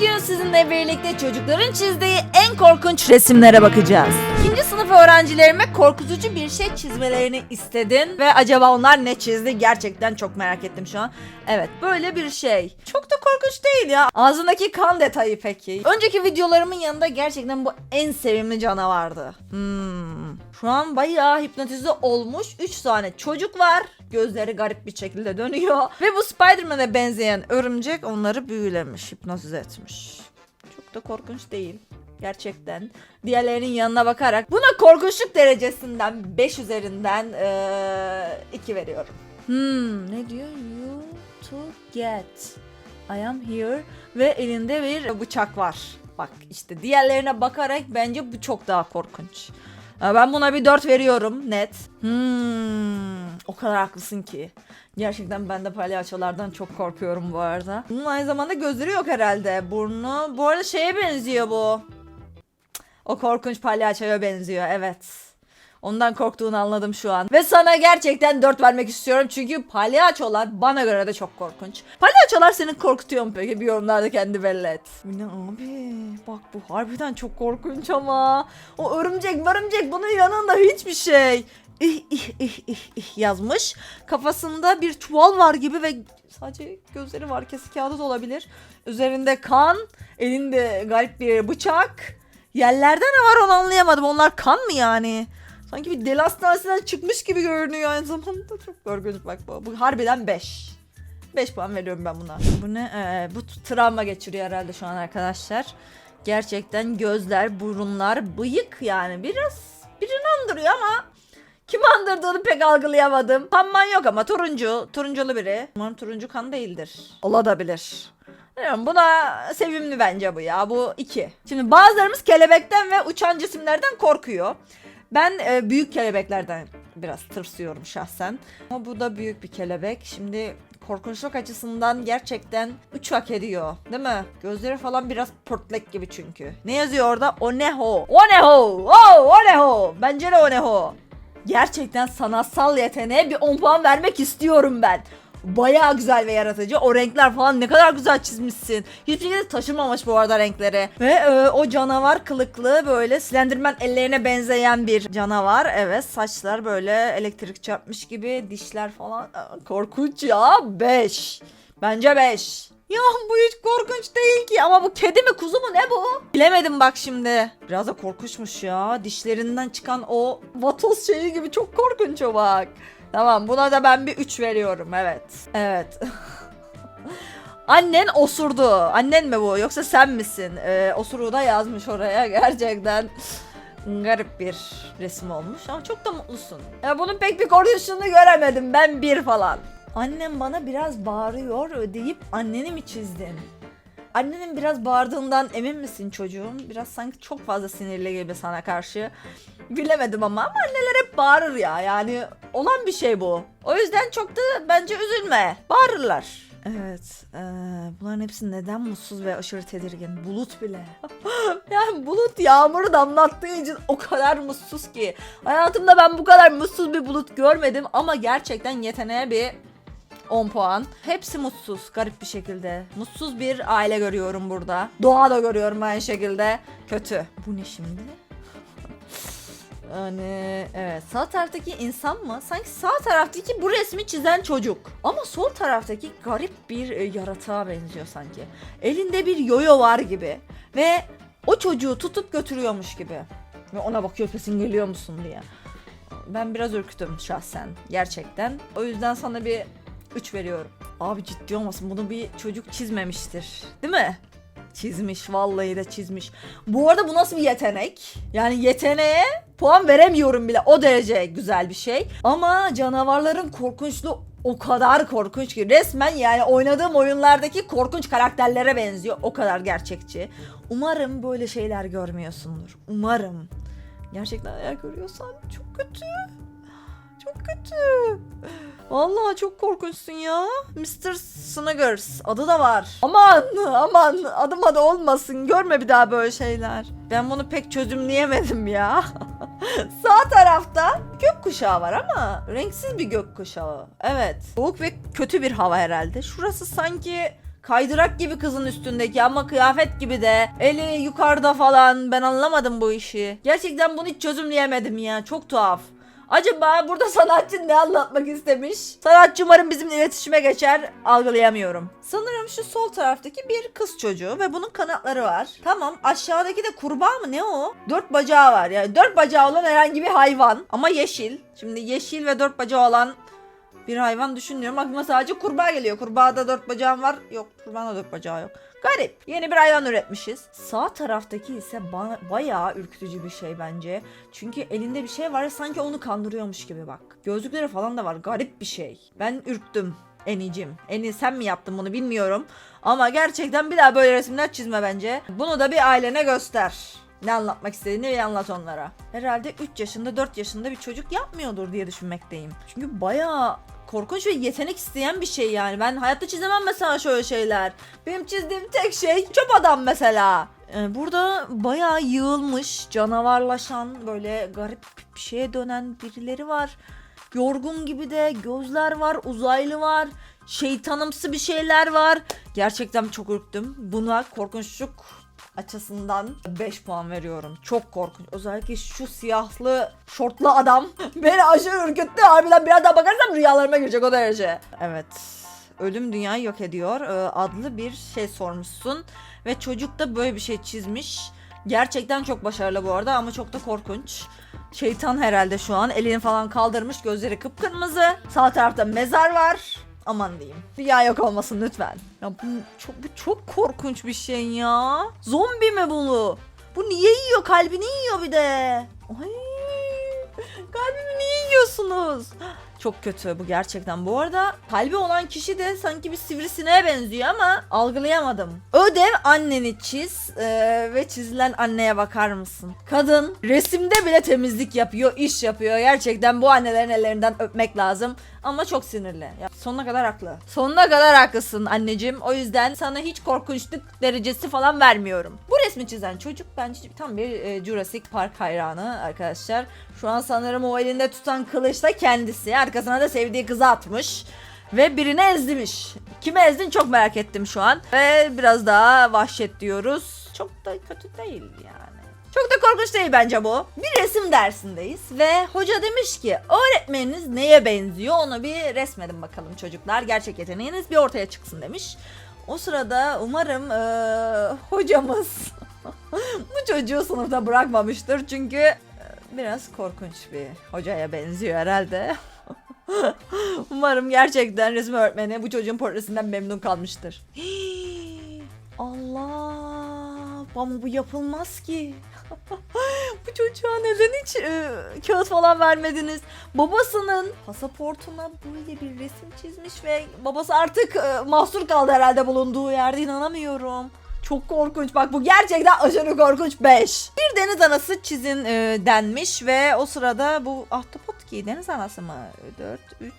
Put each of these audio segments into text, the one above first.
Bugün sizinle birlikte çocukların çizdiği en korkunç resimlere bakacağız. Sınıf öğrencilerime korkutucu bir şey çizmelerini istedin ve acaba onlar ne çizdi gerçekten çok merak ettim şu an. Evet böyle bir şey. Çok da korkunç değil ya. Ağzındaki kan detayı peki. Önceki videolarımın yanında gerçekten bu en sevimli canavardı. Hmm. Şu an bayağı hipnotize olmuş 3 tane çocuk var. Gözleri garip bir şekilde dönüyor. Ve bu Spider-Man'e benzeyen örümcek onları büyülemiş, hipnotize etmiş. Çok da korkunç değil. Gerçekten. Diğerlerinin yanına bakarak buna korkunçluk derecesinden 5 üzerinden 2 veriyorum. Hmm, ne diyor? You to get. I am here ve elinde bir bıçak var. Bak işte diğerlerine bakarak bence bu çok daha korkunç. Ee, Ben buna bir 4 veriyorum net. Hmm, o kadar haklısın ki. Gerçekten ben de palyaçolardan çok korkuyorum bu arada. Bunun aynı zamanda gözleri yok herhalde. Burnu bu arada şeye benziyor bu. O korkunç palyaçoya benziyor evet. Ondan korktuğunu anladım şu an. Ve sana gerçekten 4 vermek istiyorum çünkü palyaçolar bana göre de çok korkunç. Palyaçolar seni korkutuyor mu peki? Bir yorumlarda kendi belli et. Ne abi? Bak bu harbiden çok korkunç ama. O örümcek örümcek bunun yanında hiçbir şey. İh ih ih ih ih yazmış. Kafasında bir çuval var gibi ve sadece gözleri var. Kesik kağıdı da olabilir. Üzerinde kan, elinde garip bir bıçak. Yerlerde ne var onu anlayamadım. Onlar kan mı yani? Sanki bir deli hastanesinden çıkmış gibi görünüyor aynı zamanda. Çok korkunç bak bu. Bu harbiden 5. 5 puan veriyorum ben buna. Bu ne? Ee, bu travma geçiriyor herhalde şu an arkadaşlar. Gerçekten gözler, burunlar, bıyık yani biraz birini andırıyor ama kim andırdığını pek algılayamadım. Kanman yok ama turuncu, turunculu biri. Umarım turuncu kan değildir. Olabilir. Bilmiyorum, buna sevimli bence bu ya. Bu iki. Şimdi bazılarımız kelebekten ve uçan cisimlerden korkuyor. Ben e, büyük kelebeklerden biraz tırsıyorum şahsen. Ama bu da büyük bir kelebek. Şimdi korkunçluk açısından gerçekten 3 hak ediyor. Değil mi? Gözleri falan biraz pörtlek gibi çünkü. Ne yazıyor orada? O ne ho? O ne ho? Oh, o ne ho? Bence de o ne ho? Gerçekten sanatsal yeteneğe bir 10 puan vermek istiyorum ben. Bayağı güzel ve yaratıcı. O renkler falan ne kadar güzel çizmişsin. Hiçbir şekilde taşımamış bu arada renkleri. Ve e, o canavar kılıklı böyle Slenderman ellerine benzeyen bir canavar. Evet saçlar böyle elektrik çarpmış gibi. Dişler falan. Korkunç ya. 5. Bence 5. Ya bu hiç korkunç değil ki ama bu kedi mi kuzu mu ne bu? Bilemedim bak şimdi. Biraz da korkunçmuş ya. Dişlerinden çıkan o vatoz şeyi gibi çok korkunç o bak. Tamam buna da ben bir 3 veriyorum evet. Evet. Annen osurdu. Annen mi bu yoksa sen misin? Ee, osuruğu da yazmış oraya gerçekten. Garip bir resim olmuş ama çok da mutlusun. Ya bunun pek bir korkunçluğunu göremedim ben bir falan. Annem bana biraz bağırıyor deyip anneni mi çizdin? Annenin biraz bağırdığından emin misin çocuğum? Biraz sanki çok fazla sinirli gibi sana karşı. Bilemedim ama, ama anneler hep bağırır ya. Yani olan bir şey bu. O yüzden çok da bence üzülme. Bağırırlar. Evet. eee, bunların hepsi neden mutsuz ve aşırı tedirgin? Bulut bile. yani bulut yağmuru damlattığı için o kadar mutsuz ki. Hayatımda ben bu kadar mutsuz bir bulut görmedim ama gerçekten yeteneğe bir 10 puan. Hepsi mutsuz garip bir şekilde. Mutsuz bir aile görüyorum burada. Doğa da görüyorum aynı şekilde. Kötü. Bu ne şimdi? Yani evet sağ taraftaki insan mı? Sanki sağ taraftaki bu resmi çizen çocuk. Ama sol taraftaki garip bir e, yaratığa benziyor sanki. Elinde bir yoyo var gibi. Ve o çocuğu tutup götürüyormuş gibi. Ve ona bakıyor kesin geliyor musun diye. Ben biraz ürktüm şahsen gerçekten. O yüzden sana bir 3 veriyorum. Abi ciddi olmasın bunu bir çocuk çizmemiştir. Değil mi? Çizmiş vallahi de çizmiş. Bu arada bu nasıl bir yetenek? Yani yeteneğe puan veremiyorum bile. O derece güzel bir şey. Ama canavarların korkunçluğu o kadar korkunç ki resmen yani oynadığım oyunlardaki korkunç karakterlere benziyor. O kadar gerçekçi. Umarım böyle şeyler görmüyorsundur. Umarım. Gerçekten eğer görüyorsan çok kötü. Çok kötü. Vallahi çok korkunçsun ya. Mr. Snuggers adı da var. Aman aman adım adı olmasın. Görme bir daha böyle şeyler. Ben bunu pek çözümleyemedim ya. Sağ tarafta gökkuşağı var ama renksiz bir gökkuşağı. Evet. Soğuk ve kötü bir hava herhalde. Şurası sanki Kaydırak gibi kızın üstündeki ama kıyafet gibi de. Eli yukarıda falan. Ben anlamadım bu işi. Gerçekten bunu hiç çözümleyemedim ya. Çok tuhaf. Acaba burada sanatçı ne anlatmak istemiş? Sanatçı umarım bizimle iletişime geçer. Algılayamıyorum. Sanırım şu sol taraftaki bir kız çocuğu ve bunun kanatları var. Tamam aşağıdaki de kurbağa mı ne o? Dört bacağı var yani dört bacağı olan herhangi bir hayvan. Ama yeşil. Şimdi yeşil ve dört bacağı olan bir hayvan düşünmüyorum. Aklıma sadece kurbağa geliyor. Kurbağada dört bacağım var. Yok kurbağada dört bacağı yok. Garip. Yeni bir hayvan üretmişiz. Sağ taraftaki ise bayağı ürkütücü bir şey bence. Çünkü elinde bir şey var sanki onu kandırıyormuş gibi bak. Gözlükleri falan da var. Garip bir şey. Ben ürktüm. Enicim. Eni sen mi yaptın bunu bilmiyorum. Ama gerçekten bir daha böyle resimler çizme bence. Bunu da bir ailene göster. Ne anlatmak istediğini bir anlat onlara. Herhalde 3 yaşında 4 yaşında bir çocuk yapmıyordur diye düşünmekteyim. Çünkü bayağı korkunç ve yetenek isteyen bir şey yani. Ben hayatta çizemem mesela şöyle şeyler. Benim çizdiğim tek şey çöp adam mesela. Ee, burada bayağı yığılmış, canavarlaşan, böyle garip bir şeye dönen birileri var. Yorgun gibi de gözler var, uzaylı var, şeytanımsı bir şeyler var. Gerçekten çok ürktüm. Buna korkunçluk açısından 5 puan veriyorum. Çok korkunç. Özellikle şu siyahlı şortlu adam beni aşırı ürküttü. Harbiden biraz daha bakarsam rüyalarıma girecek o derece. Evet. Ölüm dünyayı yok ediyor ee, adlı bir şey sormuşsun. Ve çocuk da böyle bir şey çizmiş. Gerçekten çok başarılı bu arada ama çok da korkunç. Şeytan herhalde şu an elini falan kaldırmış gözleri kıpkırmızı. Sağ tarafta mezar var. Aman diyeyim. Dünya yok olmasın lütfen. Ya bu çok, bu çok korkunç bir şey ya. Zombi mi bunu? Bu niye yiyor? Kalbini yiyor bir de. Ay, kalbimi niye yiyorsunuz? Çok kötü bu gerçekten. Bu arada kalbi olan kişi de sanki bir sivrisineğe benziyor ama algılayamadım. Ödev anneni çiz ee, ve çizilen anneye bakar mısın? Kadın resimde bile temizlik yapıyor, iş yapıyor. Gerçekten bu annelerin ellerinden öpmek lazım. Ama çok sinirli. Ya, sonuna kadar haklı. Sonuna kadar haklısın anneciğim. O yüzden sana hiç korkunçluk derecesi falan vermiyorum. Bu resmi çizen çocuk bence tam bir e, Jurassic Park hayranı arkadaşlar. Şu an sanırım o elinde tutan kılıç da kendisi. Arkasına da sevdiği kızı atmış. Ve birini ezdirmiş. Kimi ezdin çok merak ettim şu an. Ve biraz daha vahşet diyoruz. Çok da kötü değil yani. Çok da korkunç değil bence bu. Bir resim dersindeyiz ve hoca demiş ki öğretmeniniz neye benziyor onu bir resmedin bakalım çocuklar. Gerçek yeteneğiniz bir ortaya çıksın demiş. O sırada umarım eee, hocamız bu çocuğu sınıfta bırakmamıştır çünkü eee, biraz korkunç bir hocaya benziyor herhalde. Umarım gerçekten resim öğretmeni bu çocuğun portresinden memnun kalmıştır. Allah! Ama bu yapılmaz ki. bu çocuğa neden hiç e, kağıt falan vermediniz? Babasının pasaportuna böyle bir resim çizmiş ve babası artık e, mahsur kaldı herhalde bulunduğu yerde inanamıyorum. Çok korkunç. Bak bu gerçekten aşırı korkunç 5. Bir deniz anası çizin e, denmiş ve o sırada bu ahtapot ki deniz anası mı? 4, 3,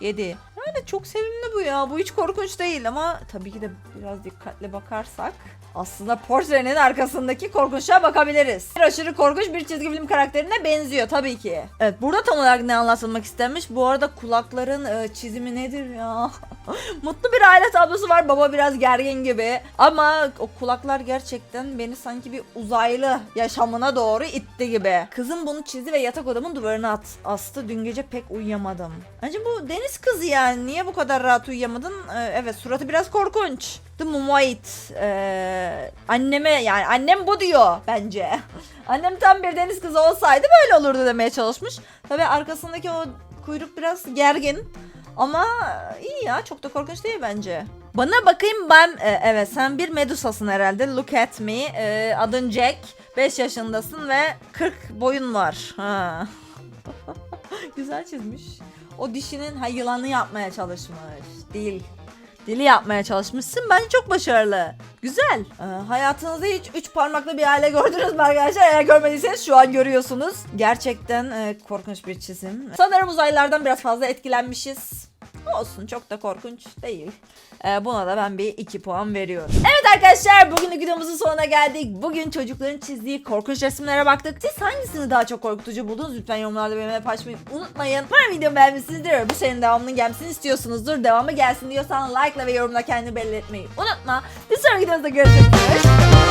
7. Yani çok sevimli bu ya. Bu hiç korkunç değil ama tabii ki de biraz dikkatli bakarsak aslında portrenin arkasındaki korkunçluğa bakabiliriz. Aşırı korkunç bir çizgi film karakterine benziyor tabii ki. Evet burada tam olarak ne anlatılmak istenmiş? Bu arada kulakların e, çizimi nedir ya? Mutlu bir aile tablosu var. Baba biraz gergin gibi. Ama o kulaklar gerçekten beni sanki bir uzaylı yaşamına doğru itti gibi. Kızım bunu çizdi ve yatak odamın duvarına at, astı. Dün gece pek uyuyamadım. Bence bu deniz kızı yani. Niye bu kadar rahat uyuyamadın? Ee, evet suratı biraz korkunç. The White. Ee, anneme yani annem bu diyor bence. Annem tam bir deniz kızı olsaydı böyle olurdu demeye çalışmış. Tabii arkasındaki o kuyruk biraz gergin. Ama iyi ya çok da korkunç değil bence. Bana bakayım ben e, evet sen bir medusasın herhalde. Look at me. E, adın Jack. 5 yaşındasın ve 40 boyun var. Ha. Güzel çizmiş. O dişinin ha yılanı yapmaya çalışmış. Değil. Dili yapmaya çalışmışsın. Bence çok başarılı. Güzel. Ee, hayatınızda hiç üç parmaklı bir aile gördünüz mü arkadaşlar? Eğer görmediyseniz şu an görüyorsunuz. Gerçekten e, korkunç bir çizim. Sanırım uzaylılardan biraz fazla etkilenmişiz. Olsun çok da korkunç değil. Ee, buna da ben bir 2 puan veriyorum. Evet arkadaşlar bugünlük videomuzun sonuna geldik. Bugün çocukların çizdiği korkunç resimlere baktık. Siz hangisini daha çok korkutucu buldunuz? Lütfen yorumlarda benimle paylaşmayı unutmayın. Umarım videomu beğenmişsinizdir. Bu serinin devamının gelmesini istiyorsunuzdur. Devamı gelsin diyorsan like ve yorumla kendini belli etmeyi unutma. Bir sonraki videomuzda. Hoşçakalın.